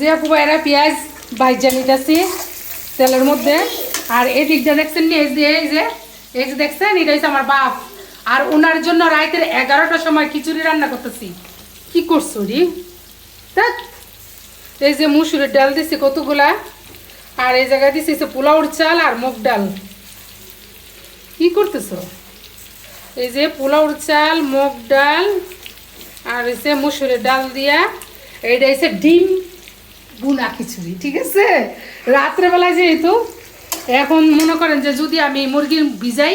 যে আপু ভাইরা পেঁয়াজ বাইজা নিতেছি তেলের মধ্যে। আর এই দিকটা দেখছেন নি? এই যে এই যে এই যে দেখছেন, এটা হচ্ছে আমার বাপ। আর ওনার জন্য রাতের এগারোটার সময় খিচুড়ি রান্না করতেছি। কি করছ রি? ধ্যাৎ। এই যে মুসুরের ডাল দিছি কতগুলা, আর এই জায়গায় দিছি পোলাওর চাল আর মুগ ডাল। কি করতেছো? এই যে পোলাওর চাল, মুগ ডাল, আর হচ্ছে মুসুরের ডাল দিয়া, এইটা হচ্ছে ডিম। বুনা খিচুড়ি ঠিক আছে? রাত্রেবেলায় যেহেতু এখন মনে করেন যে যদি আমি মুরগির ভিজাই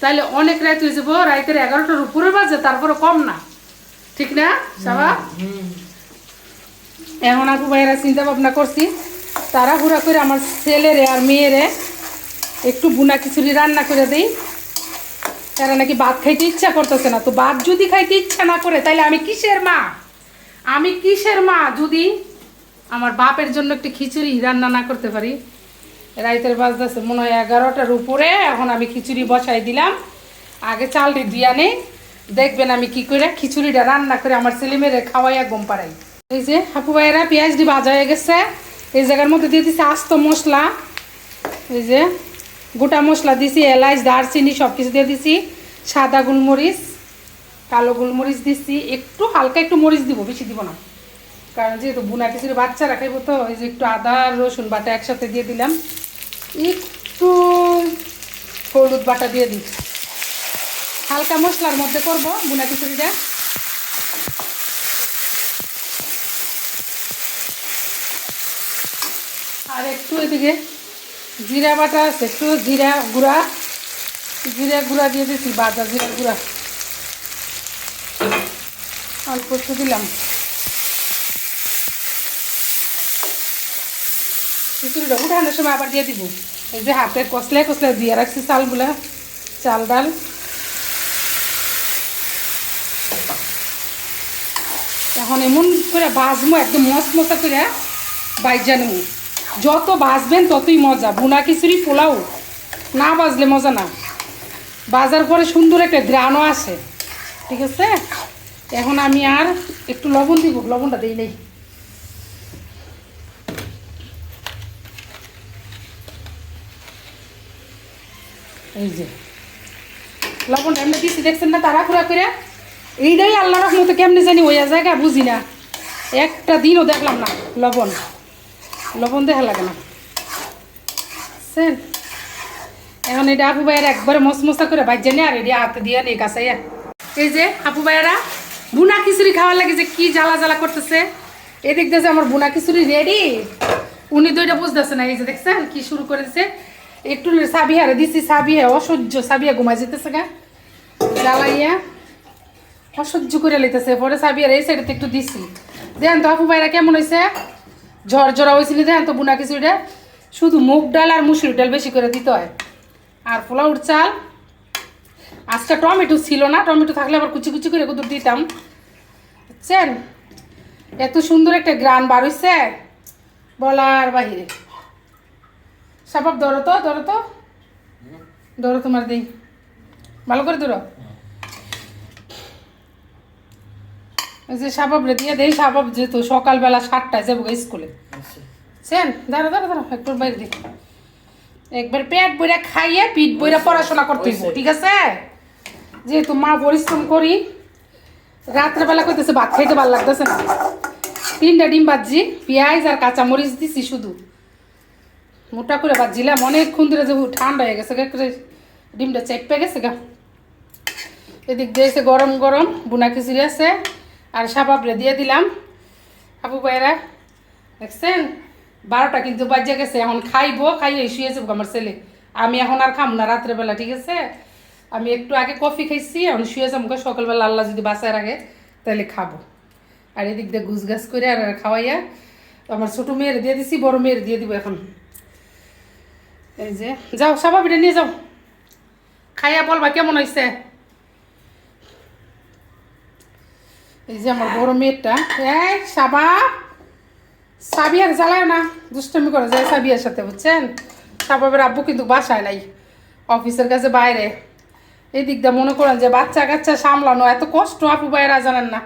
তাহলে অনেক রাত হয়ে যাব রাতের এগারোটার উপরে বাজে তারপরে কম না। ঠিক না সাবা? এখন আপু ভাইয়েরা চিন্তা ভাবনা করছি তারা হুড়া করে আমার ছেলেরে আর মেয়েরে একটু বুনা খিচুড়ি রান্না করে দিই। তারা নাকি ভাত খাইতে ইচ্ছা করতেছে না তো ভাত যদি খাইতে ইচ্ছা না করে তাহলে আমি কিসের মা? আমি কিসের মা যদি আমার বাপের জন্য একটু খিচুড়ি রান্না না করতে পারি। রাইতের বাজতেছে মনে হয় এগারোটার উপরে, এখন আমি খিচুড়ি বসাই দিলাম। আগে চালটি দিয়া নেই। দেখবেন আমি কি করে খিচুড়িটা রান্না করে আমার ছেলে মেয়েরে খাওয়াইয়া গম পাড়াই। এই যে, হাপু ভাইয়েরা পেঁয়াজ দিয়ে ভাজা হয়ে গেছে। এই জায়গার মধ্যে দিয়ে দিছি আস্ত মশলা। এই যে, গোটা মশলা দিছি এলাচ দারচিনি সব কিছু দিয়ে দিছি। সাদা গোলমরিচ, কালো গোলমরিচ দিছি। একটু হালকা একটু মরিচ দিব, বেশি দিব না। কারণ যেহেতু বুনা খিচুড়ি বাচ্চারা খাইব তো ওই যে একটু আদা, রসুন বাটা একসাথে দিয়ে দিলাম। একটু হলুদ বাটা দিয়ে দিই। হালকা মশলার মধ্যে করব বুনা খিচুড়িটা। আর একটু এদিকে জিরা বাটা আছে, একটু জিরা গুঁড়া। জিরা গুঁড়া দিয়ে দিচ্ছি বাজা জিরা গুঁড়া। অল্প একটু দিলাম। খিচুড়িটা উঠানোর সময় আবার দিয়ে দিব। এই যে হাতে কষলে কষলে দিয়ে রাখছি চালগুলা চাল ডাল। এখন এমন করে ভাজবো একদম মস্ত মশা করে বাইজা নেব। যত ভাজবেন ততই মজা। বুনা খিচুড়ি, পোলাও, না বাজলে মজা না। বাজার পরে সুন্দর একটা গ্রানও আসে ঠিক আছে? এখন আমি আর একটু লবণ দিব। লবণটা দিই নেই। এই যে। লবণটা এমনি দেখছেন না? তাড়াহুড়া করে। এইটাই আল্লাহ কেমনি জানি ওই জায়গা বুঝি না। একটা দিনও দেখলাম না লবণ। লবণ দেখা লাগে না। এখন এটা আপু ভাইয়ের একবারে মশমশা করে বাজ্যে নিয়ে আর এটা হাতে দিয়ে নিয়ে কাছাইয়া। এই যে, আপু ভাইয়েরা, বুনা খিচুড়ি খাওয়ার লাগে যে কি জ্বালা জ্বালা করতেছে। এদিক দিয়ে আমার বুনা খিচুড়ি রেডি উনি তো এটা বুঝতেছে না, এই যে দেখছেন কি শুরু করেছে একটু সাবিহারে দিছি সাবিয়া অসহ্য সাবিয়া ঘুমাই যেতেছে গা। জ্বালাইয়া অসহ্য করে লইতেছে, পরে সাবিয়ার এই সাইডে একটু দিছি। দেখেন তো, আপু ভাইরা কেমন হয়েছে ঝরঝরা হয়েছিল দেখেন তো বুনা খিচুড়িটা শুধু মুগ ডাল আর মুসুর ডাল বেশি করে দিতে হয়। আর পোলাউর চাল, আজকে টমেটো ছিল না, টমেটো থাকলে আবার কুচি কুচি করে কত দিতাম। বুঝছেন? এত সুন্দর একটা গ্রান বার হইছে, বলার বাহিরে। সাবাব ধরো তো ধরো তো। ধরো তোমার দিই। ভালো করে ধরো। ওই যে দিয়ে দেই সাবাব যেহেতু সকালবেলা সাতটায় যাব স্কুলে। সেন দাঁড়া দাঁড়া দাঁড়া একটু বাইরে দিই। একবার পেট বইরা খাইয়ে পিঠ বইরা পড়াশোনা করতে ঠিক আছে? যেহেতু মা পরিশ্রম করি রাত্রেবেলা কইতেছে ভাত খাইতে ভালো লাগতেছে না। তিনটা ডিম ভাজি পেঁয়াজ আর কাঁচামরিচ দিছি শুধু। মোটা করে ভাজিলাম অনেকক্ষণ ধরে যে ঠান্ডা হয়ে গেছে ডিমটা চেপে গেছে গা। এদিক দিয়েছে গরম গরম বুনা খিচুড়ি আছে, আর সাবাবরে দিয়ে দিলাম। আপু ভাইরা দেখছেন? বারোটা কিন্তু বাজে গেছে, এখন খাইবো, খাইয়ে শুয়ে যাব আমার ছেলে। আমি এখন আর খাম না রাত্রেবেলা, ঠিক আছে? আমি একটু আগে কফি খাইছি, এখন শুয়ে যাব সকালবেলা আল্লাহ যদি বাসায় রাখে, তাহলে খাব। আর এদিক দিয়ে গুছ গাছ করে আর খাওয়াইয়া, আমার ছোটো মেয়ের দিয়ে দিছি, বড় মেয়ের দিয়ে দিব এখন। এই যে, যাও স্বাভাবিক নিয়ে যাও। খাইয়া বলবা কেমন হয়েছে এই যে আমার বড় মেয়েটা। এই সাবা সাবিয়ার জ্বালায় না, দুষ্টমি করে যায় সাবিয়ার সাথে, বুঝছেন? সাবাবের আব্বু কিন্তু বাসায় নাই, অফিসের কাছে বাইরে। এই দিকটা মনে করেন যে বাচ্চা কাচ্চা সামলানো এত কষ্ট, আপু বাইরা জানেন না।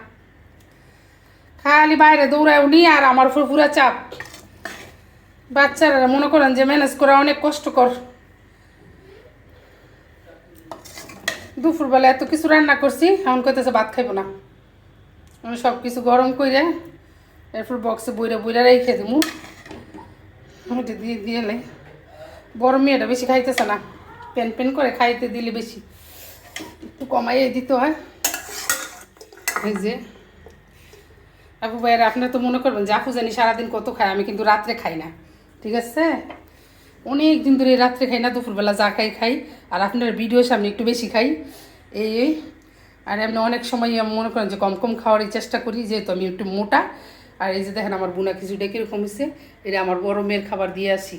খালি বাইরে দৌড়ায় উনি আর আমার পুরা চাপ। বাচ্চারা মনে করেন যে ম্যানেজ করা অনেক কষ্টকর। দুপুরবেলা এত কিছু রান্না করছি, এখন কইতেছে ভাত খাইবো না। আমি সব কিছু গরম করে এরপর বক্সে বইরা বইরা রেখে দেবো ওইটা দিয়ে দিয়ে এলে বড় মেয়েটা বেশি খাইতেছে না। পেন পেন করে খাইতে দিলে বেশি। একটু কমাইয়ে দিতে হয়। এই যে আপু ভাইয়ের, আপনারা তো মনে করবেন যে, আপু জানি সারাদিন কত খায়, আমি কিন্তু রাত্রে খাই না। ঠিক আছে? অনেক দিন ধরে রাত্রে খাই না, দুপুরবেলা যা খাই খাই। আর আপনার ভিডিওর সামনে একটু বেশি খাই। এই আর এমনি অনেক সময় আমি মনে করেন যে কম কম খাওয়ারই চেষ্টা করি, যেহেতু আমি একটু মোটা। আর এই যে দেখেন আমার বোনা খিচুড়িটা কীরকম হয়েছে এটা আমার গরমের খাবার দিয়ে আসি।